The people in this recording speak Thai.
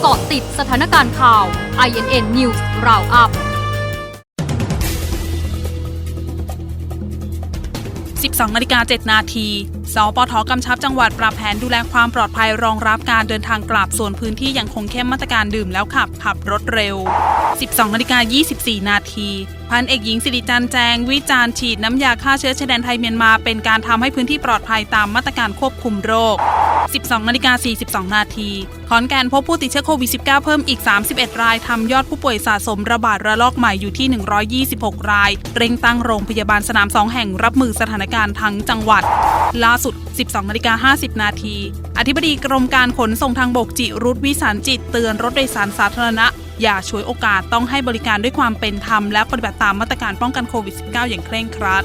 เกาะติดสถานการณ์ข่าว INN News Roundup 12นาฬิกา7นาที สปทกำชับจังหวัดปรับแผนดูแลความปลอดภัยรองรับการเดินทางกลับส่วนพื้นที่ยังคงเข้มมาตรการดื่มแล้วขับ ขับรถเร็ว 12นาฬิกา24 นาที พันเอกหญิงสิริจันแจง วิจารณ์ฉีดน้ำยาฆ่าเชื้อชายแดนไทยเมียนมา เป็นการทำให้พื้นที่ปลอดภัยตามมาตรการควบคุมโรค 12นาฬิกา42 นาที ขอนแก่นพบผู้ติดเชื้อโควิด -19 เพิ่มอีก 31 ราย ทำยอดผู้ป่วยสะสมระบาดระลอกใหม่อยู่ที่ 126 ราย เร่งตั้งโรงพยาบาลสนาม2แห่งรับมือสถานการณ์ทั้งจังหวัด ล่าสุด 12นาฬิกา50 นาที อธิบดีกรมการขนส่งทางบกจิรุธวิสารจิตเตือนรถโดยสารสาธารณะอย่าฉวยโอกาสต้องให้บริการด้วยความเป็นธรรมและปฏิบัติตามมาตรการป้องกันโควิด -19 อย่างเคร่งครัด